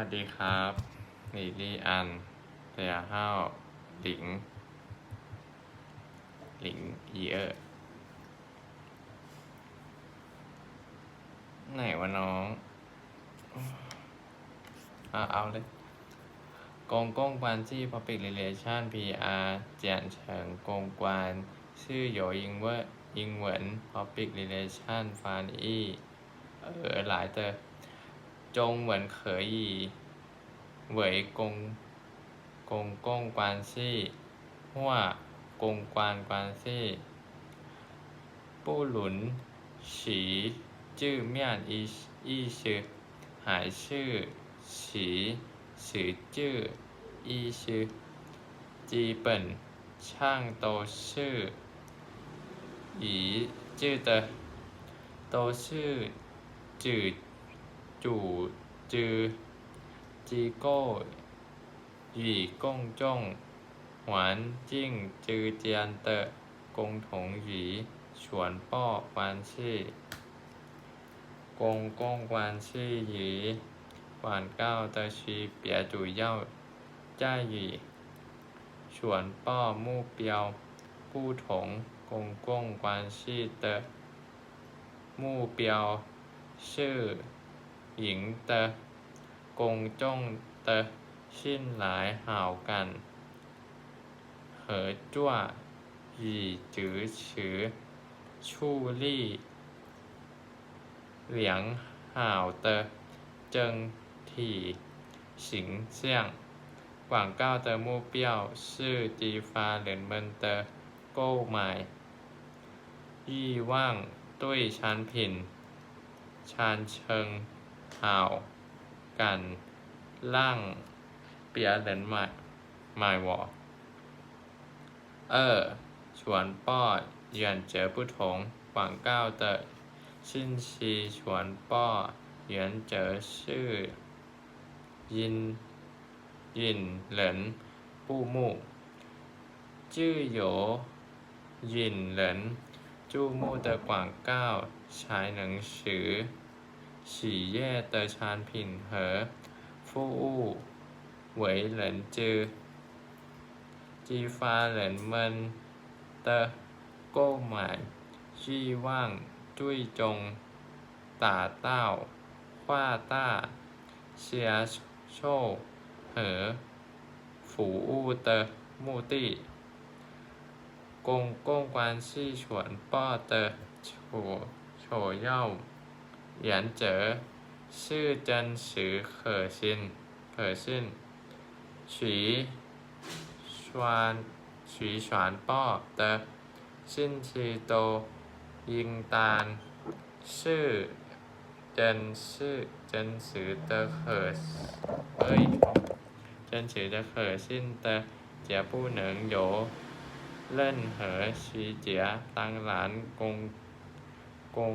วัสดีครับลีลี่อันเตียห้าวหลิง หลิงอีเออร์ไหนวะน้องเอาเอาเลยกงกงกวนจี้ public relation PR เจียนเฉิงกงกวนชื่อโยยิงเวอร์ยิงเหวิน public relation ฟานอีเออหลายเตอ จงเหมือนเขยอีเหวยกงกงกงกวนซี่หัวกงกวนกวนซี่ปู้หลุนฉีจื้อเมียนอีอีชื่อหายชื่อฉีชื่อจื้ออีชื่อจีเปิ่นช่างโตชื่ออีจื้อเตโตชื่อจืด จู่จือ จีโก้หยี่กงจงหวานจิ้ง จือเจียนเตอกงถงหยีฉวนป้อวานชี่กงกงวานชี่หยีหวานเก้าเตอชีเปียจุยเย่าจ้าหยีฉวนป้อมู่เปียวผู้ถงกงกงวานชี่เตอมู่เปียว ชื่อ หญิงเตอกงจ้องเตอชิ้นหลายห่าวกันเหอจ้วหยีจือฉือชู่ลี่ เหลียงห่าวเตอจึงถี่สิงเซียงหว่างเก้าเตอมู่เปี้ยว ชื่อจีฟาเหรินเมินเตอโก้มายยี่ว่าง ตุ้ยชานผินชานเชิง หาวการร่างเปียเลนมาไม่วอเออชวนป้อเยือนเจอผู้ถงหวังก้าวเตยชินชีชวนป้อเยือนเจอชื่อ ยิน ยินเหรินผู้มู่จื้อโยยินเหรินจู้มู่เตอหวังก้าวใช้หนังสือ ฉี่แย่เตอชานผินเหอฟู่อู้เหวยเหรินจือ จีฟ้าเหรินเมินเตอโก้หมายชี่ว่าง จุ้ยจง ตาเต้า คว้าต้า เชียโชเหอ ฝูอู้เตอมูตี้กงกงกวนชี่ฉวนป้อเตอโฉโฉเย่า หยียนเจ๋อชื่อเจินฉือเขอชินเขอชินฉีชวนฉีฉวนป้อเตอชินชีโต ยิงตานชื่อเจนชื่อเจนฉือเตอเขอเอ้ยเจนฉือเตอเขอชินเตอเจียผู้เหนิงโยเล่นเหอชีเจียตังหลานกงกง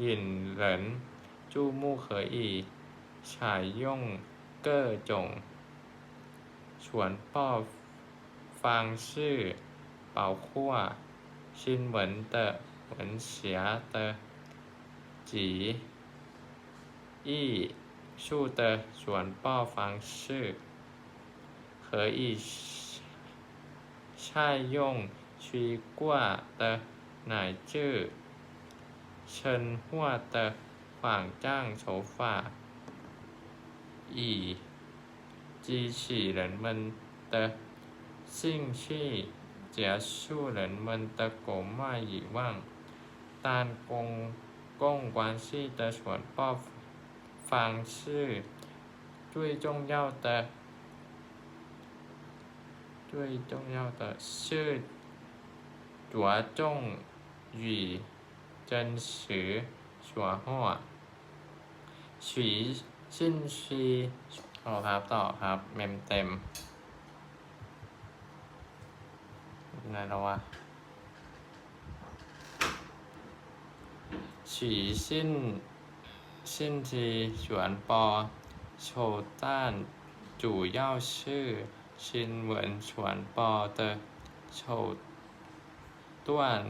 หยินเหรินจู่มู่เขยอีฉายย่งเก้อจง ฉวนป้อฟางชื่อ เป่าขั้ว ชินเหวินเตอเหวินเฉียเตอจีอี้ชู่เตอฉวนป้อฟางชื่อ可以ใช่ย่งชีกว่าเตอหนายจื้อ เชิญหัวเตอฝั่งจ้างโซฟาอีจีฉี่เหรินมันเตอซิ่งชี่เจียชู่เหรินมันเตอโกมาหยีว่างตานกงกงวานซี่เตอฉวนป้อฟังชื่อจุ้ยจงเย่าเตอจุ้ยจงเย่าเตคือจัวจงยี 真实说话，取 ชินชีโอ้ครับต่อครับ เมมเต็มไหนแล้ววะฉีชินชินทีฉวนปอโชต้านจู่เย่าชื่อ ชินเหวินฉวนปอเตอโชต้วน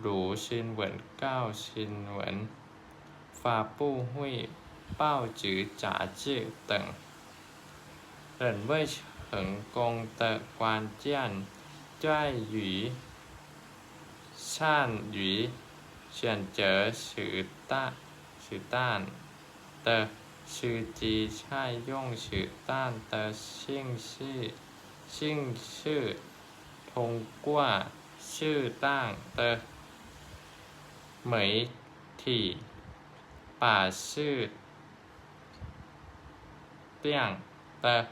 หรูชินเหวินเก้าชินเหวินฟาปู้หุยเป้าจือจ่าจื้อติ่งเหรินเว่ยเฉิงกงเตะกวานเจียนจ้ายหยีชาญหยีเฉียนเจ๋อฉือต้าฉือต้านเตะชื่อจีใช่ย่งชื่อต้านเตอชิ่งชื่อชิ่งชื่อทงกัวชื่อตั้งเตอ 式形式通过适当的媒体把适当的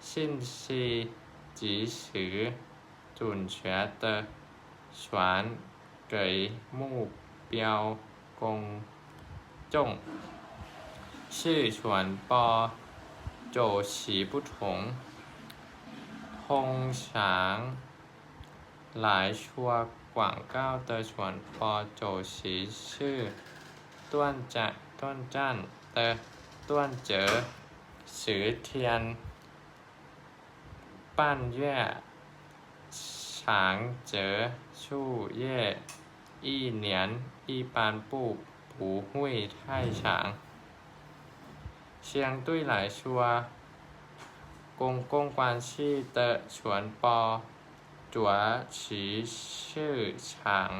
信息及时准确的传给目标公众。是传播走其不同，通常 หลายชัวกว่างเก้าเตอฉวนปอโจฉีชื่อ ต้วนจะต้วนจ้านเตต้วนเจอสือเทียน ปั้นแย่ฉางเจอชู่เย่อีเนียนอีปานปูผูหุ้ยไท่กงกงกวนชี่เตอฉวนปอ จัวฉีชื่อฉาง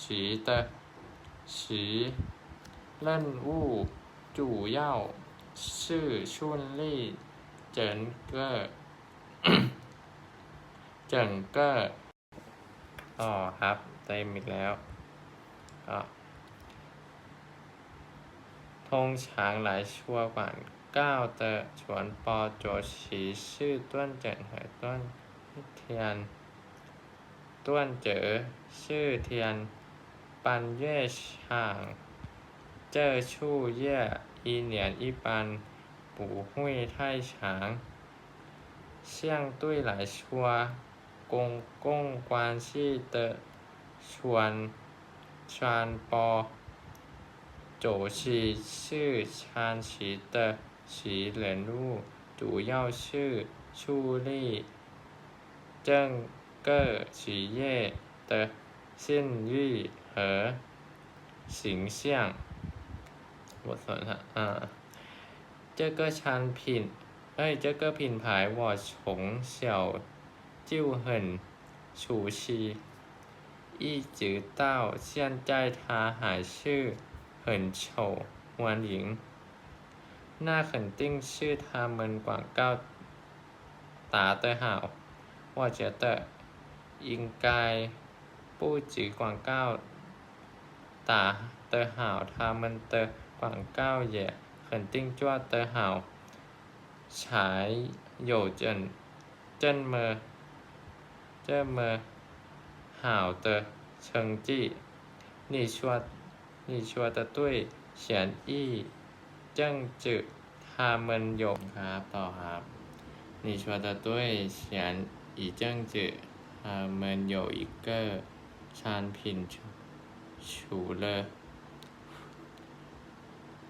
ฉีเตอฉีเล่นวู่จู่เย่าชื่อชุนลี่เจนเกอร์เจนเกอร์อ๋อครับเต็มอีกแล้วก็ทงช้างหลายชั่วกว่าก้าวเตอฉวนปอโจฉีชื่อต้นเจนหายต้นเทียน 通常来说，广告的传播周期是短暂和短天，短则四天，半月长这数月一年一般不会太长。相对来说，公共关系的传传播周期是长期的，其任务主要是树立 เกอร์ฉีเย่เตอเซียนยี่เหอสิงเซียงบทสนทนาอ่าเจ้าเกอร์ชานผินเอ้เจ้เกอร์ผินผายวอฉงเฉียวจิวเหินชูชีอี้จือเต้าเซียนใจทาหายชื่อเหินโฉหวนหญิง หน้าขินติ้งชื่อทาเมินกว่างก้าตาเตหาว่าเจเต ยิงกาย ปู้จือกวางก้าวตาเตอหาวทามันเตอกวางก้าวแย่เขินติ้งจ้วเตหาวฉายโยจนจนเมอจนเมอหาวเตชงจี้นี่ชัวนี่ชวตะตุ้ยเฉียนอีเจิ้งจือทามันหยครับต่อครับนี่ชัวตะตุ้ยเฉียนอีเจิ้งจือ 他们有一个产品除了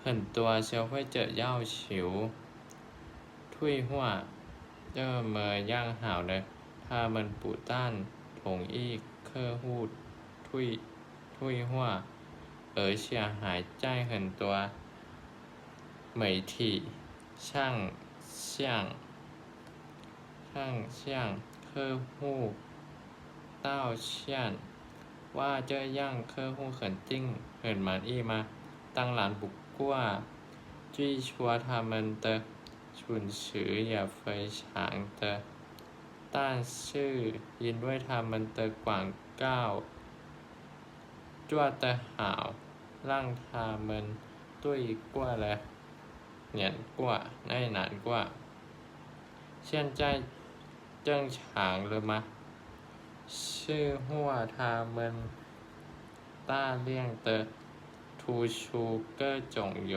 很多消费者要求退化这么样好呢？他们不但同意客户退退化，而且还在很多媒体上向上向客户 เต้าเชียน ว่าเจ้าย่างเคอหูเขินจิ้งเหินหมานอี้มา ตั้งหลานบุกกั้วจี้ชัวทามันเตชุนฉืออย่าเฟยฉางเตต้านชื่อยินด้วยทามันเตกว่างก้าวจ้วเตอหาวร่างทามันตุ้ยกั้วเลยเหนียนกั้วในหนานกั้วเช่นใจเจิ้งฉางเลยมา ชื่อหัวทามินต้าเลี่ยงเตอทูชูเกอร์จงโย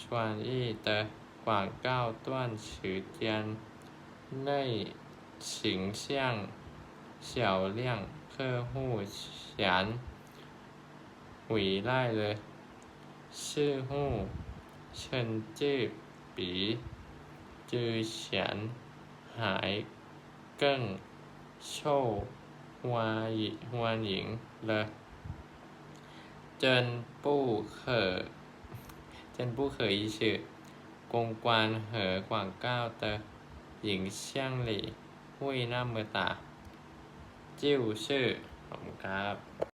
ชวนอีเตอขวางเก้าต้วนชือเจียนในฉิงเซียงเฉียวเลี่ยงเคอหู้ฉีนหวีไล่เลย ชื่อหูเชินจื้ปีจือฉีนหายกิ้ง โชวหัวหยิหัวหญิงเลเจินปู้เขอเจินปู้เขออีชื่อกงกวนเหอกวางก้าวเตอหญิงเชียงหล่หุ้ยหน้ามืตา จิ้วชื่อผมครับ